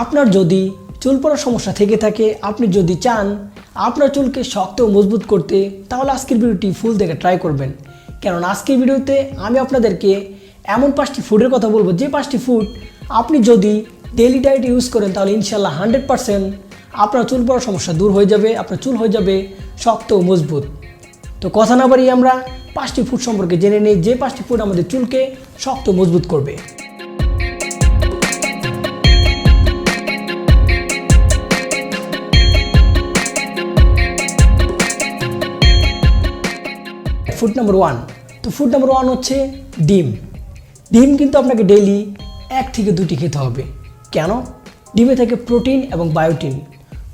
আপনার যদি চুল পড়ার সমস্যা থেকে থাকে, আপনি যদি চান আপনার চুলকে শক্ত ও মজবুত করতে, তাহলে আজকের ভিডিওটি ফুল দেখে ট্রাই করবেন। কারণ আজকের ভিডিওতে আমি আপনাদেরকে এমন পাঁচটি ফুডের কথা বলব। যে পাঁচটি ফুড আপনি যদি ডেলি ডায়েট ইউজ করেন, তাহলে ইনশাল্লাহ হান্ড্রেড পারসেন্ট আপনার চুল পড়ার সমস্যা দূর হয়ে যাবে, আপনার চুল হয়ে যাবে শক্ত ও মজবুত। তো কথা না বাড়িয়ে আমরা পাঁচটি ফুড সম্পর্কে জেনে নিই। যে পাঁচটি ফুড আমাদের চুলকে শক্ত মজবুত করবে। ফুড নাম্বার ওয়ান তো ফুড নাম্বার ওয়ান হচ্ছে ডিম। ডিম কিন্তু আপনাকে ডেলি এক থেকে দুটি খেতে হবে। কেন? ডিমে থাকে প্রোটিন এবং বায়োটিন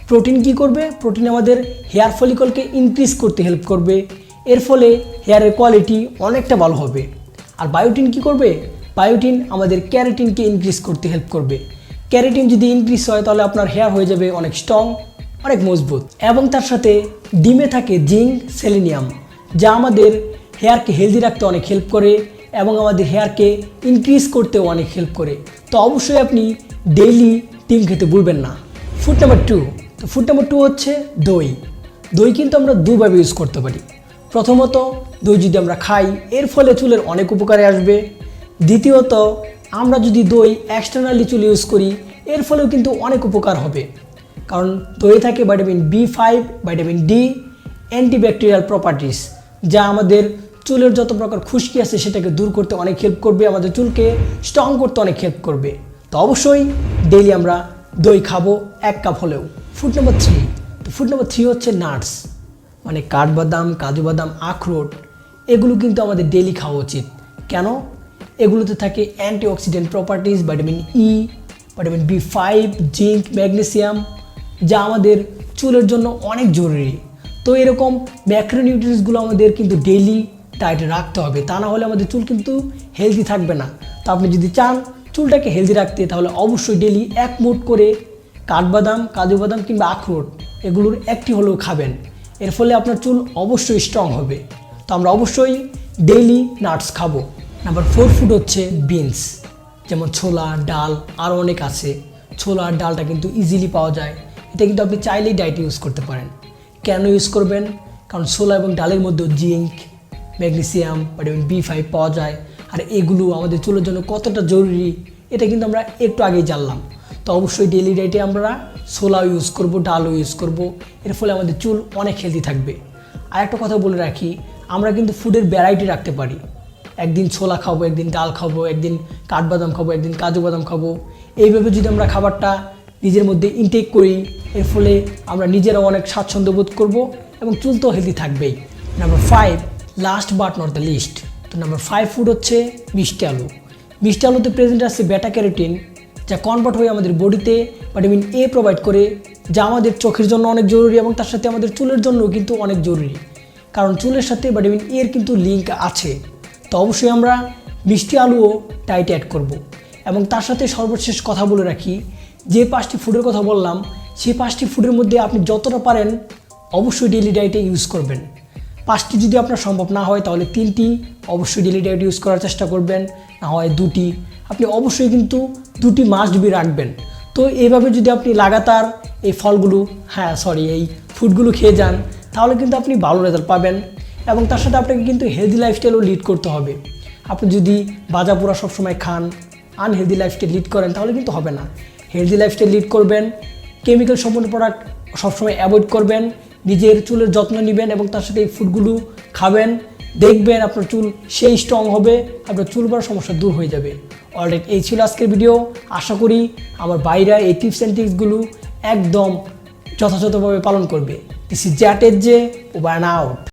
প্রোটিন কি করবে? প্রোটিন আমাদের হেয়ার ফলিকলকে ইনক্রিজ করতে হেল্প করবে। এর ফলে হেয়ারের কোয়ালিটি অনেকটা ভালো হবে। আর বায়োটিন কি করবে? বায়োটিন আমাদের ক্যারেটিনকে ইনক্রিজ করতে হেল্প করবে। ক্যারেটিন যদি ইনক্রিজ হয়, তাহলে আপনার হেয়ার হয়ে যাবে অনেক স্ট্রং অনেক মজবুত। এবং তার সাথে ডিমে থাকে জিঙ্ক সেলেনিয়াম যা আমাদের হেয়ারকে হেলদি রাখতে অনেক হেল্প করে এবং আমাদের হেয়ারকে ইনক্রিজ করতেও অনেক হেল্প করে। তো অবশ্যই আপনি ডেইলি ডিম খেতে ভুলবেন না। ফুড নাম্বার টু তো ফুড নাম্বার টু হচ্ছে দই। দই কিন্তু আমরা দুভাবে ইউজ করতে পারি। প্রথমত, দই যদি আমরা খাই, এর ফলে চুলের অনেক উপকারে আসবে। দ্বিতীয়ত, আমরা যদি দই এক্সটার্নালি চুল ইউজ করি, এর ফলেও কিন্তু অনেক উপকার হবে। কারণ দইয়ে থাকে vitamin B five vitamin D antibacterial properties যা আমাদের চুলের যত প্রকার খুশকি আছে সেটাকে দূর করতে অনেক হেল্প করবে, আমাদের চুলকে স্ট্রং করতে অনেক হেল্প করবে। তো অবশ্যই ডেইলি আমরা দই খাব এক কাপ হলেও। ফুড নাম্বার থ্রি তো ফুড নাম্বার থ্রি হচ্ছে নাটস মানে কাঠবাদাম কাজু বাদাম আখরোট, এগুলো কিন্তু আমাদের ডেইলি খাওয়া উচিত। কেন? এগুলোতে থাকে antioxidant properties vitamin E vitamin B five zinc magnesium যা আমাদের চুলের জন্য অনেক জরুরি। তো এরকম ম্যাক্রোনিউট্রিয়েন্টসগুলো আমাদের কিন্তু ডেইলি ডায়েটে রাখতে হবে। তা না হলে আমাদের চুল কিন্তু হেলদি থাকবে না। তো আপনি যদি চান চুলটাকে হেলদি রাখতে, তাহলে অবশ্যই ডেইলি এক মুঠ করে কাঠবাদাম, কাজু বাদাম কিংবা আখরোট এগুলোর একটি হলেও খাবেন। এর ফলে আপনার চুল অবশ্যই স্ট্রং হবে। তো আমরা অবশ্যই ডেইলি নাটস খাব। নাম্বার ফোর ফুড হচ্ছে বিনস যেমন ছোলা, ডাল আরও অনেক আছে। ছোলা আর ডালটা কিন্তু ইজিলি পাওয়া যায়। এটা কিন্তু আপনি চাইলেই ডায়েট ইউজ করতে পারেন। কেন ইউজ করবেন? কারণ ছোলা এবং ডালের মধ্যে zinc, magnesium, vitamin B five পাওয়া যায়। আর এগুলো আমাদের চুলের জন্য কতটা জরুরি, এটা কিন্তু আমরা একটু আগেই জানলাম। তো অবশ্যই ডেলি ডায়েটে আমরা ছোলাও ইউজ করব, ডালও ইউজ করব। এর ফলে আমাদের চুল অনেক হেলদি থাকবে। আর একটা কথা বলে রাখি, আমরা কিন্তু ফুডের ভ্যারাইটি রাখতে পারি। একদিন ছোলা খাব, একদিন ডাল খাব, একদিন কাঠবাদাম খাব, একদিন কাজু বাদাম খাব। এইভাবে যদি আমরা খাবারটা নিজের মধ্যে ইনটেক করি এর ফলে আমরা নিজেরাও অনেক স্বাচ্ছন্দ্য বোধ করব এবং চুল তো হেলদি থাকবেই। Number five last but not the least তো নাম্বার ফাইভ ফুড হচ্ছে মিষ্টি আলু। মিষ্টি আলুতে প্রেজেন্ট আছে বেটা ক্যারোটিন যা কনভার্ট হয়ে আমাদের বডিতে ভিটামিন এ প্রোভাইড করে, যা আমাদের চোখের জন্য অনেক জরুরি এবং তার সাথে আমাদের চুলের জন্য কিন্তু অনেক জরুরি। কারণ চুলের সাথে ভিটামিন এর কিন্তু লিঙ্ক আছে। তো অবশ্যই আমরা মিষ্টি আলুও ডায়েটে অ্যাড করব। এবং তার সাথে সর্বশেষ কথা বলে রাখি, যে পাঁচটি ফুডের কথা বললাম সেই পাঁচটি ফুডের মধ্যে আপনি যতটা পারেন অবশ্যই ডেলি ডায়েটে ইউজ করবেন। পাঁচটি যদি আপনার সম্ভব না হয়, তাহলে তিনটি অবশ্যই ডেলি ডায়েট ইউজ করার চেষ্টা করবেন। না হয় দুটি। আপনি অবশ্যই কিন্তু দুটি মাস্ট বি রাখবেন। তো এইভাবে যদি আপনি লাগাতার এই ফলগুলো হ্যাঁ সরি এই ফুডগুলো খেয়ে যান, তাহলে কিন্তু আপনি ভালো রেজাল্ট পাবেন এবং তার সাথে আপনাকে কিন্তু হেলদি লাইফস্টাইলও লিড করতে হবে। আপনি যদি বাজা পোড়া সবসময় খান আনহেলদি লাইফস্টাইল লিড করেন, তাহলে কিন্তু হবে না। হেলদি লাইফস্টাইল লিড করবেন কেমিক্যাল সম্পন্ন প্রোডাক্ট সবসময় অ্যাভয়েড করবেন, নিজের চুলের যত্ন নেবেন এবং তার সাথে এই ফুডগুলো খাবেন, দেখবেন আপনার চুল সেই স্ট্রং হবে, আপনার চুল বড় সমস্যা দূর হয়ে যাবে। অলরেডি এই ছিল আজকের ভিডিও আশা করি আমার বাইরা এই টিপস অ্যান্ড টিপসগুলো একদম যথাযথভাবে পালন করবে। দিস ইজ জ্যাটের যে ওভার আউট